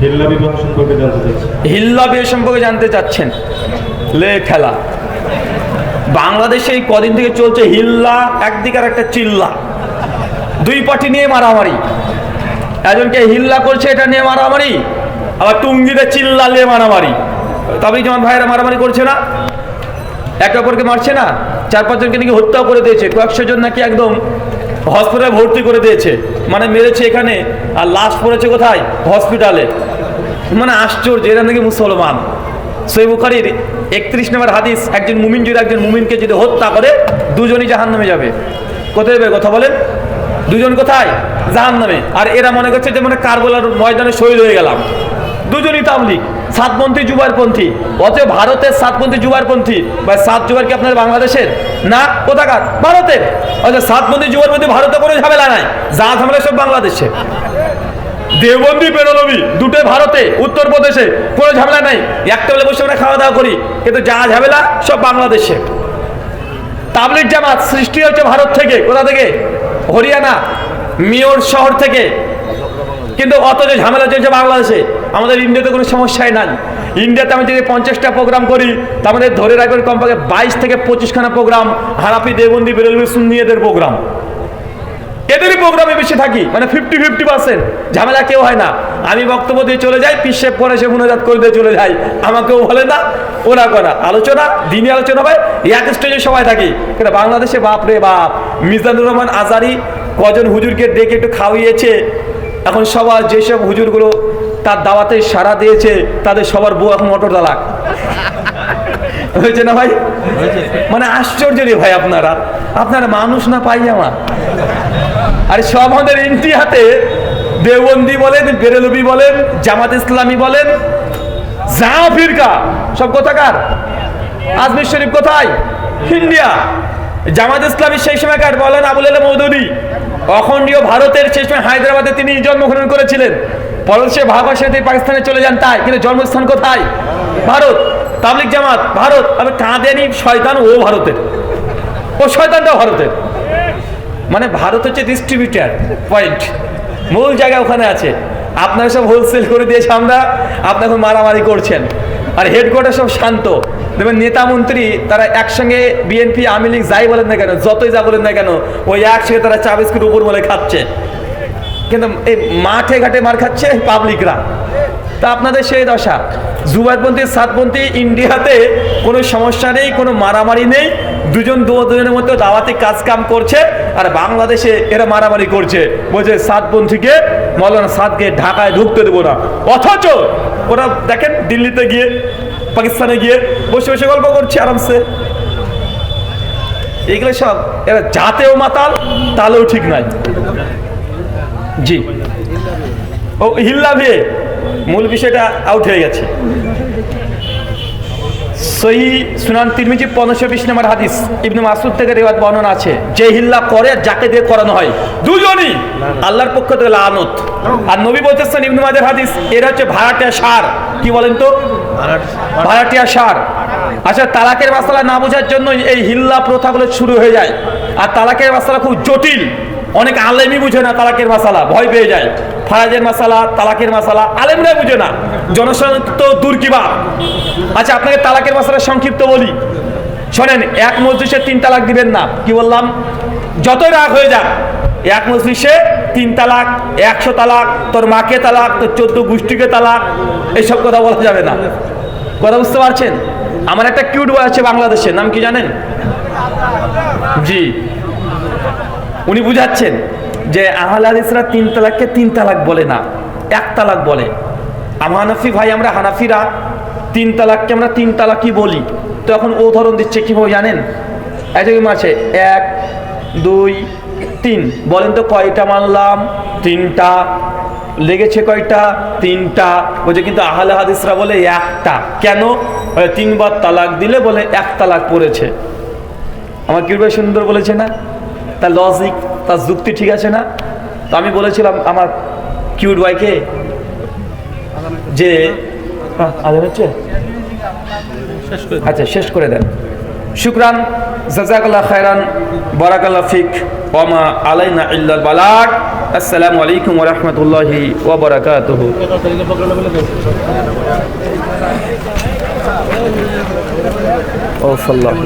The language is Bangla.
হিল্লা বিবাহ সম্পর্কে জানতে চাচ্ছেন? লে খেলা। বাংলাদেশে এই কদিন থেকে চলছে হিল্লা, একদিকে আর একটা চিল্লা। দুই পার্টি নিয়ে মারামারি। একজনকে হিল্লা করছে, এটা নিয়ে মারামারি। আবার টুঙ্গিতে চিল্লা নিয়ে মারামারি। তবেই যেমন ভাইয়েরা মারামারি করছে না। একে অপরকে মারছে না। চার পাঁচজনকে নাকি হত্যাও করে দিয়েছে। কয়েকশো জন নাকি একদম হসপিটালে ভর্তি করে দিয়েছে। মানে মেরেছে এখানে। আর লাশ পড়েছে কোথায়? হসপিটালে মানে আশ্চর্য, এরা নাকি মুসলমান। সই বুখারির একত্রিশ নম্বর হাদিস, একজন মুমিন যদি একজন মুমিনকে যদি হত্যা করে, দুজনই জাহান নামে যাবে। কোথায় যাবে কথা বলেন? দুজন কোথায়? জাহান নামে আর এরা মনে করছে যে মানে কারবলার ময়দানে শহীদ হয়ে গেলাম। দুজনই তাবলিক সাতপন্থী যুবারপন্থী অতএব ভারতের সাতপন্থী যুবারপন্থী বা সাত যুবার কি আপনার বাংলাদেশের? না, কোথাকার? ভারতের। অতএব সাতপন্থী যুবারপন্থী ভারতে কোনো ঝামেলা নাই। যা ঝামেলা সব বাংলাদেশে। দেওবন্দি বেরোলবি দুটোই ভারতে, উত্তরপ্রদেশে, কোনো ঝামেলা নাই। একটা বেলা বসে আমরা খাওয়া দাওয়া করি, কিন্তু যা ঝামেলা, সব বাংলাদেশে। তাবলিক জামাত সৃষ্টি হচ্ছে ভারত থেকে, কোথা থেকে? হরিয়ানা মিওর শহর থেকে। কিন্তু অত যে ঝামেলা চলছে বাংলাদেশে, আমাদের ইন্ডিয়াতে কোনো সমস্যাই নাই। ইন্ডিয়াতে আমি যদি পঞ্চাশটা প্রোগ্রাম করি তা ধরে রাখবেন কমপক্ষে বাইশ থেকে পঁচিশখানা প্রোগ্রাম, হারাপি দেবন্দি বেরোলবি সুন্নিয়েদের প্রোগ্রাম। এদেরই প্রোগ্রামে বেশি থাকি মানে ফিফটি ফিফটি পার্সেন্ট ঝামেলা কেউ হয় না। আমি বক্তব্য দিয়ে চলে যাই পিসে পরে সে মুনাজাত করে দিয়ে চলে যাই আমাকেও বলে না ওরা করা আলোচনা দিনই আলোচনা হয় এক স্টেজে সবাই থাকি। কিন্তু বাংলাদেশে বাপ রে বাপ মিজানুর রহমান আজারি কজন হুজুরকে ডেকে একটু খাওয়িয়েছে। এখন সবার যেসব হুজুরগুলো তার দাওয়াতে সাড়া দিয়েছে তাদের সবার বউ এখন মোটর দালাক হয়েছে না ভাই? মানে আশ্চর্য রে ভাই আপনারা। আপনারা মানুষ না পাই আমার? আর সব আমাদের ইন্ডিয়াতে দেওবন্দি বলেন, বেরেলবি বলেন, জামাত ইসলামী বলেন যা ফিরকা সব কোথাকার? আজমির শরীফ কোথায়? ইন্ডিয়া। জামাত ইসলামী সেই সময়কার বলেন আবুল আলম মৌদুদি, অখণ্ডীয় ভারতের সেই সময় হায়দ্রাবাদে তিনি জন্মগ্রহণ করেছিলেন। পরে সে পাকিস্তানে চলে যান তাই, কিন্তু জন্মস্থান কোথায়? ভারত। তাবলিক জামাত, ভারত। আমি কাঁদেনি, শয়তান ও ভারতের। ও শয়তানটাও ভারতের। মানে ভারত হচ্ছে ডিস্ট্রিবিউটার পয়েন্ট মূল জায়গা ওখানে আছে। আপনারা সব হোলসেল করে দিয়েছে আমরা, আপনি এখন মারামারি করছেন। আর হেডকোয়ার্টার সব শান্ত। দেখবেন নেতা মন্ত্রী, তারা একসঙ্গে বিএনপি আওয়ামী লীগ যাই বলেন না কেন, যতই যা বলেন না কেন, ওই একসঙ্গে তারা চা বিস্কুট উপর বলে খাচ্ছে। কিন্তু এই মাঠে ঘাটে মার খাচ্ছে পাবলিকরা তা আপনাদের সেই দশা। জুবাইপন্থী সাতপন্থী ইন্ডিয়াতে কোনো সমস্যা নেই, কোনো মারামারি নেই। দুজন দুজনের মধ্যে দাওয়াতি কাজ কাম করছে, আর বাংলাদেশে এরা মারামারি করছে। বলছে, সাত সাতপন্থীকে মৌলানা সাদকে ঢাকায় ঢুকতে দেবো না। অথচ ওরা দেখেন, দিল্লিতে গিয়ে, পাকিস্তানে গিয়ে বসে বসে গল্প করছে আরামসে। এগুলো সব, এরা জাতেও মাতাল, তালেও ঠিক নাই। জি। ও হিল্লা ভিয়ে মূল বিষয়টা আউট হয়ে গেছে। সহি সুনান তিরমিজি পনেরোশো বিশ নম্বর হাদিস ইবনে মাসুদ থেকে রেওয়াত বর্ণনা আছে, যে হিল্লা করে যাকে দিয়ে করানো হয়। দুজনই আল্লাহর পক্ষ থেকে লানত। আর নবী বলতেছেন ইবনে মাজার হাদিস, এরা হচ্ছে ভাড়াটিয়া সার। কি বলেন তো? ভাড়াটিয়া সার। আচ্ছা তালাকের মাসালা না বোঝার জন্য এই হিল্লা প্রথাগুলো শুরু হয়ে যায়। আর তালাকের মাসালা খুব জটিল। অনেক আলেমই বুঝে না তালাকের মাসালা, ভয় পেয়ে যায়। ফারাজের মাসালা, তালাকের মাসালা আলেমরা বুঝে না। জনসাধারণ, তো দূর কিবা আচ্ছা আপনাকে তালাকের মাসালা সংক্ষিপ্ত বলি। শোনেন, এক মজলিসে তিন তালাক দিবেন না। কি বললাম? যতই রাগ হয়ে যাক, এক মজলিসে তিন তালাক, একশো তালাক, তোর মাকে তালাক, তোর চোদ্দ গোষ্ঠীকে তালাক এইসব কথা বলা যাবে না। কথা বুঝতে পারছেন? আমার একটা কিউট বয় আছে বাংলাদেশে, নাম কি জানেন? জি। উনি বুঝাচ্ছেন যে আহল হাদিসরা তিন তালাককে তিন তালাক বলে না, এক তালাক বলে। হানাফি ভাই, আমরা হানাফিরা তিন তালাককে আমরা তিন তালাকই বলি। তো এখন ও ধরন দিচ্ছে, কীভাবে জানেন? একজন আছে, এক, দুই, তিন। বলেন তো কয়টা মানলাম? তিনটা। লেগেছে কয়টা? তিনটা। বলছে কিন্তু আহলে হাদিসরা বলে একটা। কেন? তিনবার তালাক দিলে বলে এক তালাক পড়েছে। আমার কিরবে সুন্দর বলেছে না? তার লজিক তার যুক্তি ঠিক আছে না? তো আমি বলেছিলাম, আমার কিউট বাইকে যে হচ্ছে? আচ্ছা শেষ করে দেন। শুক্রান জাজাকাল্লাহ খায়রান বারাকাল্লাহ ফিক ওমা আলাইনা ইল্লাল বালাক আসসালামু আলাইকুম রহমতুল্লাহি ওবরাকাতুহ ও সাল্লাম